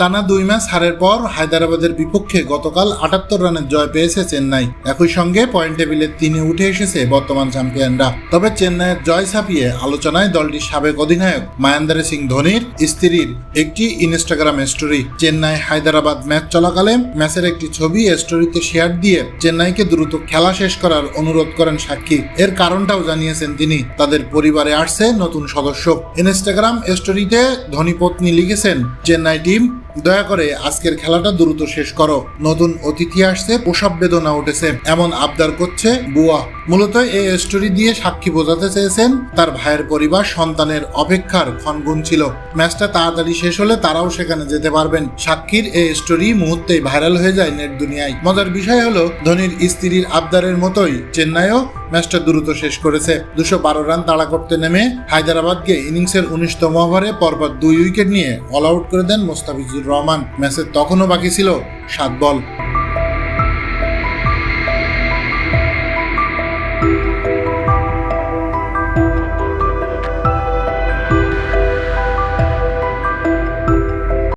টানা দুই ম্যাচ হারের পর হায়দ্রাবাদের বিপক্ষে গতকাল আটাত্তর রানের জয় পেয়েছে চেন্নাই। একই সঙ্গে পয়েন্ট টেবিলে তিনে উঠে এসেছে বর্তমান চ্যাম্পিয়নরা। তবে চেন্নাইয়ের জয় ছাপিয়ে আলোচনায় দলটির সাবেক অধিনায়ক মহেন্দ্র সিং ধোনির স্ত্রীর একটি Instagram story Chennai Hyderabad match চলাকালে ম্যাচের একটি ছবি স্টোরিতে শেয়ার দিয়ে চেন্নাইকে দ্রুত খেলা শেষ করার অনুরোধ করেন সাক্ষী। এর কারণটাও জানিয়েছেন তিনি। তাদের পরিবারে আসছে নতুন সদস্য। ইনস্টাগ্রাম স্টোরিতে ধনী পত্নী লিখেছেন, চেন্নাই টিম দয়া করে আজকের খেলাটা দ্রুত শেষ করো। নতুন অতিথি আসছে প্রসব বেদনা উঠেছে। এমন আবদার করছে বুয়া। মূলত এই স্টোরি দিয়ে সাক্ষী বোঝাতে চেয়েছেন তার ভাইয়ের পরিবার, সন্তানের অপেক্ষার ক্ষণগুণ ছিল। ম্যাচটা তাড়াতাড়ি শেষ হলে তারাও সেখানে যেতে পারবেন। সাক্ষীর এই স্টোরি মুহূর্তেই ভাইরাল হয়ে যায় নেট দুনিয়ায়। মজার বিষয় হলো, ধোনির স্ত্রীর আবদারের মতোই চেন্নাইও ম্যাচটা দ্রুত শেষ করেছে। দুশো বারো রান তাড়া করতে নেমে হায়দ্রাবাদকে ইনিংসের উনিশতম ওভারে পরপর দুই উইকেট নিয়ে অল আউট করে দেন মোস্তাফিজুর রহমান ম্যাচের তখনও বাকি ছিল সাত বল।